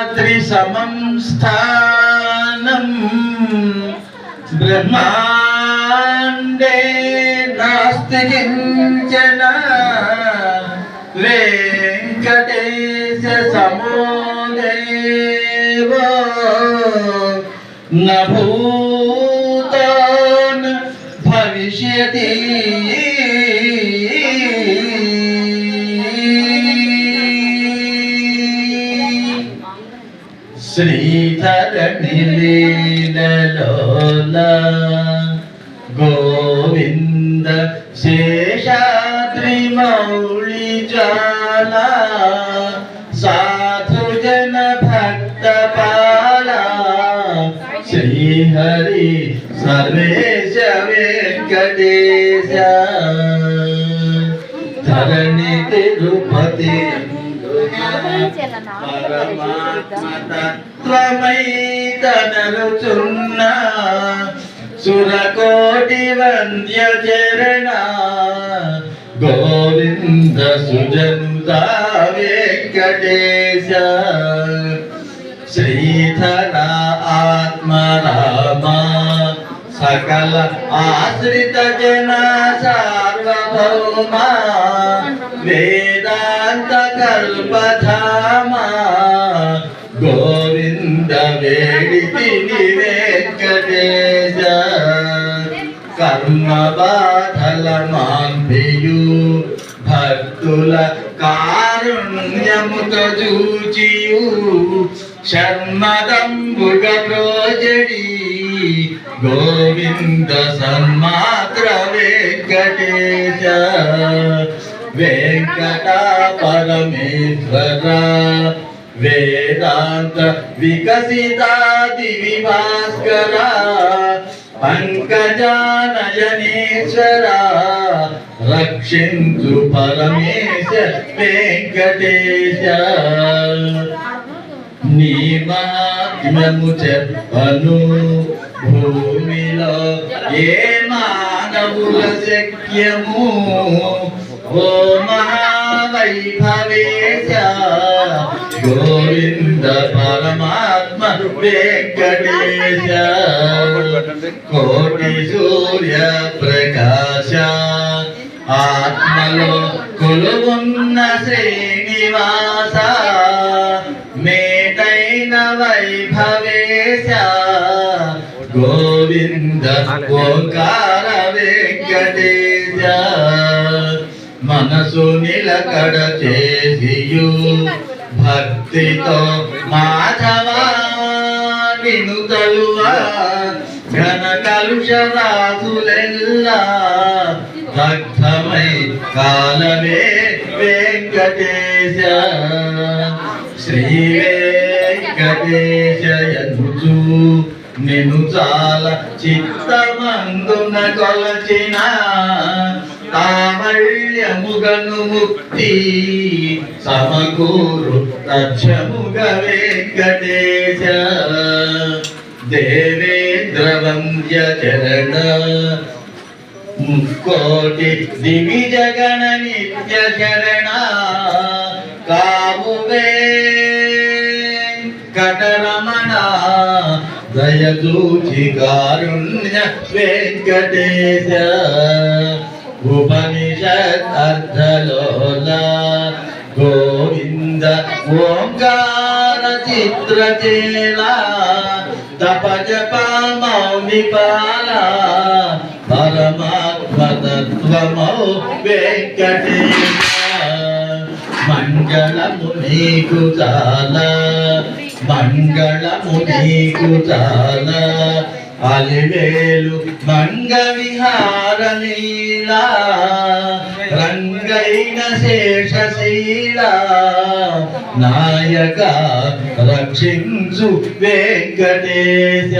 శేషాద్రి సమం స్థానం బ్రహ్మాండే నాస్తి కించన వెంకటేశ సమోదేవ నభూతాన్ భవిష్యతి శ్రీధరణి లీలలోల గోవింద శేషాద్రి మౌళి జాల సాధుజన భక్త పాల శ్రీహరి సర్వేశ వెంకటేశ. ధరణి తిరుపతి పరమాత్మతత్వమైతనరుచున్న సురకోటి వంద్య చరణ గోవింద సుజనుదా వెంకటేశ శ్రీధర ఆత్మరామ సకల ఆశ్రిత జన సార్వభౌమ. వేదాంత కల్పధామ. గోవింద వేడితి వెంకటేశ. కర్మ బాధల మాంబియు భక్తుల కారుణ్యముత చూచియు. శర్మదంబుగ ప్రోజడీ. గోవింద సన్మాత్ర వెంకటేశ వెంకట పరమేశ్వర. వేదాంత వికసితాది విభాస్కర పంకజానయనేశ్వర. రక్షించు పరమేశ వెంకటేశ. నీ మహాత్మ్యము చెప్పను. భూమిలో ఏ మానవుల శక్యము? ఓ మహావైభవేశ గోవింద పరమాత్మ వెంకటేశ. కోటి సూర్య ప్రకాశ. ఆత్మలో కొలువున్న శ్రీనివాస. మేటైన వైభవేశ గోవింద ఓంకార వెంకటేశ మనసు నిలకడ చేసియు. భక్తితో మాధవా వినుతలువా ఘన కలుష దగ్ధమై కాలమే వెంకటేశ. శ్రీ వెంకటేశ నేను చాలా చిత్తమందున కొలచిన తామళ్యముగను ముక్తి సమకూరు తక్షముగ వెంకటేశ. దేవేంద్ర వంద్య చరణ. ముక్కోటి దివి జగణ నిత్య చరణ. కావువే కటరమణ. దయచూచి కారుణ్య వెంకటేశ ఉపనిషత్ అర్థలోల గోవింద ఓంకార చిత్రచేల తప జప మౌని పాల పరమాత్మ వెంకటేశ మంగళము నీకు చాలా. మంగళము నీకు చాలా అలివేలు మంగ విహార లీలా రంగైన శేషశీల నాయక రక్షించు వెంకటేశ.